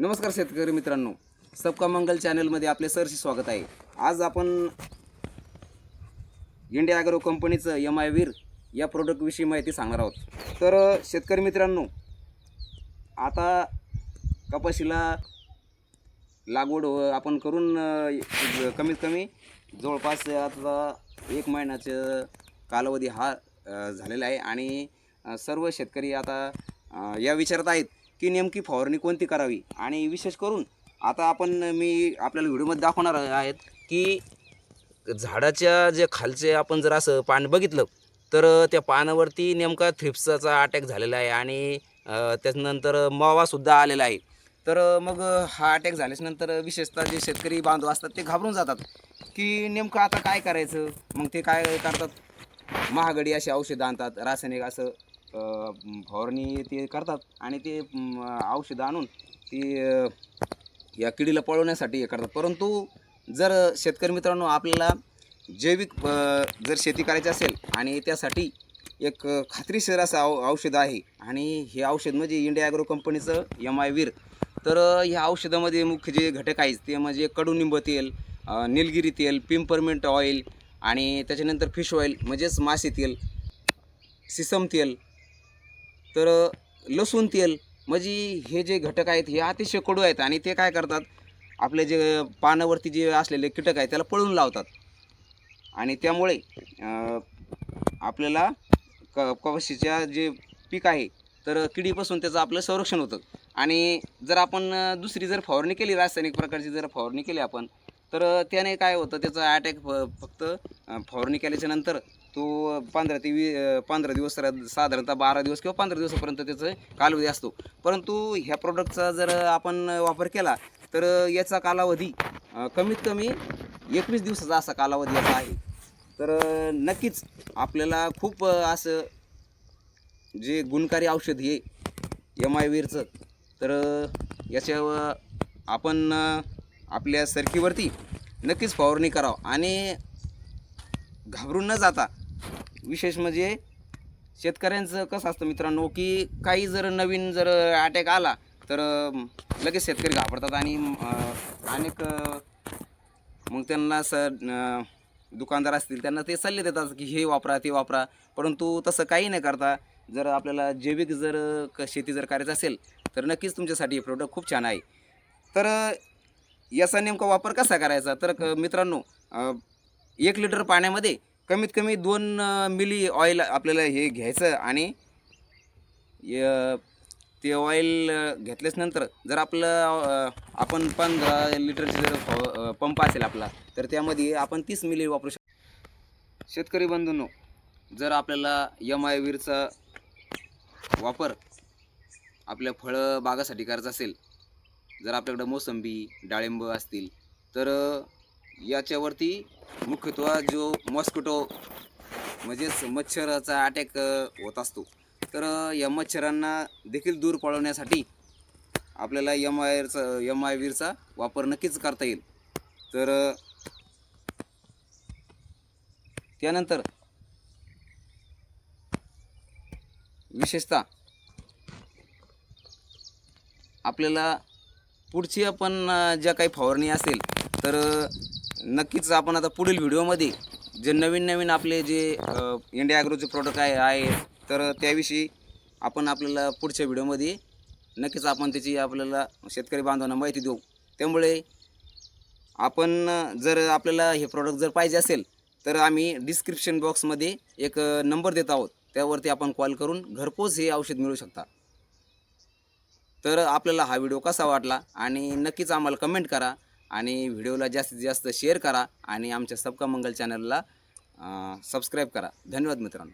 नमस्कार शेतकरी मित्रांनो. सबका मंगल चॅनलमध्ये आपले सरशी स्वागत आहे. आज आपण इंडिया ॲग्रो कंपनीचं एम आय वीर या प्रोडक्टविषयी माहिती सांगणार आहोत. तर शेतकरी मित्रांनो आता कपाशीला लागवड आपण करून कमीत कमी जवळपास आता एक महिन्याचं कालावधी हा झालेला आहे. आणि सर्व शेतकरी आता या विचारात आहेत. की नेमकी फवारणी कोणती करावी? आणि विशेष करून आता आपण मी आपल्याला व्हिडिओमध्ये दाखवणार आहेत की झाडाच्या जे खालचे आपण जर असं पान बघितलं तर त्या पानावरती नेमका थ्रिप्साचा अटॅक झालेला आहे आणि त्याच्यानंतर मावासुद्धा आलेला आहे. तर मग हा अटॅक झाल्याच्यानंतर विशेषतः जे शेतकरी बांधव असतात ते घाबरून जातात की नेमकं आता काय करायचं? मग ते काय करतात? महागडी अशी औषधं आणतात रासायनिक असं फवारणी ते करतात आणि ते औषधं आणून ती या किडीला पळवण्यासाठी हे करतात. परंतु जर शेतकरी मित्रांनो आपल्याला जैविक जर शेती करायची असेल आणि त्यासाठी एक खात्रीशीर असं औ औषध आहे आणि हे औषध म्हणजे इंडिया ॲग्रो कंपनीचं एम आय वीर तर ह्या औषधामध्ये मुख्य जे घटक आहेत ते म्हणजे कडुनिंब तेल निलगिरी तेल पिंपरमेंट ऑइल आणि त्याच्यानंतर फिश ऑइल म्हणजेच मासे तेल सिसम तेल तर लसूण तेल म्हणजे हे जे घटक आहेत हे अतिशय कडू आहेत आणि ते काय करतात आपले जे पानावरती जे असलेले कीटक आहेत त्याला पळून लावतात. आणि त्यामुळे आपल्याला क कपाशीच्या जे पीक आहे तर किडीपासून त्याचं आपलं संरक्षण होतं. आणि जर आपण दुसरी जर फवारणी केली रासायनिक प्रकारची जर फवारणी केली आपण तर त्याने काय होतं त्याचा अटॅक फक्त फवारणी केल्याच्यानंतर तो पंधरा ते वी पंधरा दिवस साधारणतः बारा दिवस किंवा पंधरा दिवसापर्यंत त्याचं कालावधी असतो. परंतु ह्या प्रोडक्टचा जर आपण वापर केला तर याचा कालावधी कमीत कमी एकवीस दिवसाचा असा कालावधी याचा आहे. तर नक्कीच आपल्याला खूप असं जे गुणकारी औषध हे एम आय वीरचं तर याच्यावर आपण आपल्या सरकीवरती नक्कीच फवारणी करावं आणि घाबरून न जाता विशेष म्हणजे शेतकऱ्यांचं कसं असतं मित्रांनो की काही जर नवीन जर अटॅक आला तर लगेच शेतकरी घाबरतात आणि अनेक मग त्यांना स दुकानदार असतील त्यांना ते सल्ले देतात की हे वापरा ते वापरा. परंतु तसं काही नाही करता जर आपल्याला जैविक जर क शेती जर करायचं असेल तर नक्कीच तुमच्यासाठी हे प्रोडक्ट खूप छान आहे. तर याचा नेमका वापर कसा करायचा? तर मित्रांनो एक लिटर पाण्यामध्ये कमीत कमी दोन मिली ऑइल आपल्याला हे घ्यायचं आणि य- ते ऑइल घेतल्याच नंतर जर आपलं आपण पंधरा लिटरची जर पंप असेल आपला तर त्यामध्ये आपण तीस मिली वापरू शकतो शेतकरी बंधूंनो जर आपल्याला यम आय वीरचा वापर आपल्या फळं बागासाठी करायचा असेल जर आपल्याकडं मोसंबी डाळिंब असतील तर याच्यावरती मुख्यत्व जो मॉस्किटो म्हणजेच मच्छराचा अटॅक होत असतो. तर या मच्छरांना देखील दूर पळवण्यासाठी आपल्याला एम आयरचा एम आय वीरचा वापर नक्कीच करता येईल. तर त्यानंतर विशेषतः आपल्याला पुढची आपण ज्या काही फवारणी असेल तर नक्कीच आपण आता पुढील व्हिडिओमध्ये जे नवीन नवीन आपले जे इंडिया ॲग्रोचे प्रोडक्ट आहे आहे तर त्याविषयी आपण आपल्याला पुढच्या व्हिडिओमध्ये नक्कीच आपण त्याची आपल्याला शेतकरी बांधवांना माहिती देऊ. त्यामुळे आपण जर आपल्याला हे प्रोडक्ट जर पाहिजे असेल तर आम्ही डिस्क्रिप्शन बॉक्समध्ये एक नंबर देत आहोत. त्यावरती आपण कॉल करून घरपोच हे औषध मिळू शकता. तर आपल्याला हा व्हिडिओ कसा वाटला आणि नक्कीच आम्हाला कमेंट करा. आणि व्हिडिओला जास्तीत जास्त शेअर करा आणि आमच्या सबका मंगल चॅनलला सबस्क्राईब करा. धन्यवाद मित्रांनो.